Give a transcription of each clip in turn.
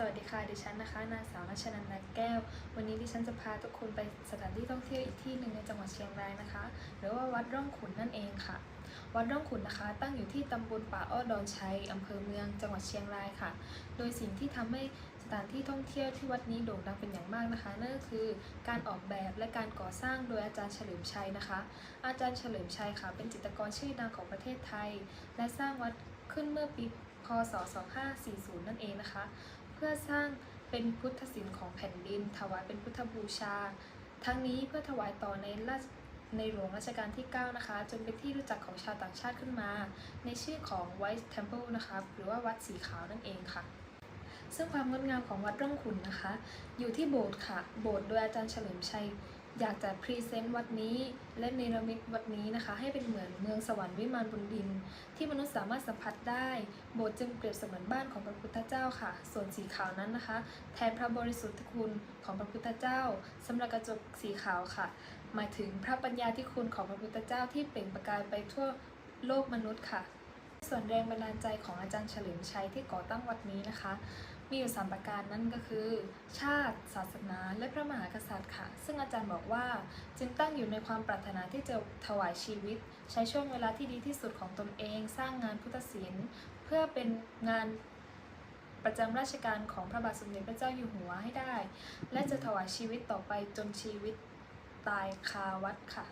สวัสดีค่ะ ดิฉันนะคะ นางสาวนัชนันท์นักแก้ว วันนี้ดิฉันจะพาทุกคนไปสถานที่ท่องเที่ยวอีกที่หนึ่งในจังหวัดเชียงรายนะคะ หรือว่าวัดร่องขุนนั่นเองค่ะ วัดร่องขุนนะคะ ตั้งอยู่ที่ตำบลป่าอ้อดอนชัยอำเภอเมืองจังหวัดเชียงรายค่ะ โดยสิ่งที่ทำให้สถานที่ท่องเที่ยวที่วัดนี้โด่งดังเป็นอย่างมากนะคะ นั่นก็คือการออกแบบและการก่อสร้างโดยอาจารย์เฉลิมชัยนะคะ อาจารย์เฉลิมชัยค่ะ เป็นจิตรกรชื่อดังของประเทศไทย และสร้างวัดขึ้นเมื่อปีพศ 2540 นั่นเองนะคะ เพื่อสร้างเป็นพุทธศิลป์ของแผ่นดิน ถวายเป็นพุทธบูชา ทั้งนี้เพื่อถวายต่อในราชในหลวงรัชกาลที่ 9 นะคะ จนเป็นที่รู้จักของชาวต่างชาติขึ้นมา ในชื่อของ White Temple นะคะหรือว่าวัดสีขาวนั่นเองค่ะ ซึ่งความงดงามของวัดร่องขุนนะคะ อยู่ที่โบสถ์ค่ะ โบสถ์โดยอาจารย์เฉลิมชัย อยากจะพรีเซนต์วัดนี้ และเนรมิตวัดนี้นะคะ ให้เป็นเหมือนเมืองสวรรค์วิมานบนดิน ที่มนุษย์สามารถสัมผัสได้ โบสถ์จึงเปรียบเสมือนบ้านของพระพุทธเจ้าค่ะ ส่วนสีขาวนั้นนะคะ แทนพระบริสุทธิ์คุณของพระพุทธเจ้าสำหรับกระจกสีขาวค่ะ หมายถึงพระปัญญาที่คุณของพระพุทธเจ้าที่เปล่งประกายไปทั่วโลกมนุษย์ค่ะ ส่วนแรงบันดาลใจของอาจารย์เฉลิมชัยที่ก่อตั้งวัดนี้นะคะ มีอยู่สามประการนั่นก็คือ ชาติ ศาสนา และพระมหากษัตริย์ค่ะ ซึ่งอาจารย์บอกว่าจึงตั้งอยู่ในความปรารถนาที่จะถวายชีวิต ใช้ช่วงเวลาที่ดีที่สุดของตนเอง สร้างงานพุทธศิลป์ เพื่อเป็นงานประจำราชการของพระบาทสมเด็จพระเจ้าอยู่หัวให้ได้ และจะถวายชีวิตต่อไปจนชีวิตตายคาวัดค่ะ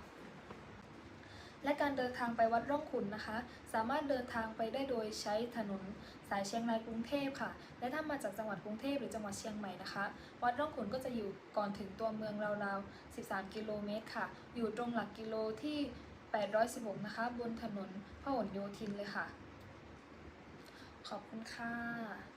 และการเดินทางไปวัดร่องขุนนะคะ สามารถเดินทางไปได้โดยใช้ถนนสายเชียงรายกรุงเทพค่ะ และถ้ามาจากจังหวัดกรุงเทพหรือจังหวัดเชียงใหม่นะคะ วัดร่องขุนก็จะอยู่ก่อนถึงตัวเมืองราวๆ 13 กิโลเมตรค่ะ อยู่ตรงหลักกิโลที่ 816 นะคะ บนถนนพหลโยธินเลยค่ะ ขอบคุณค่ะ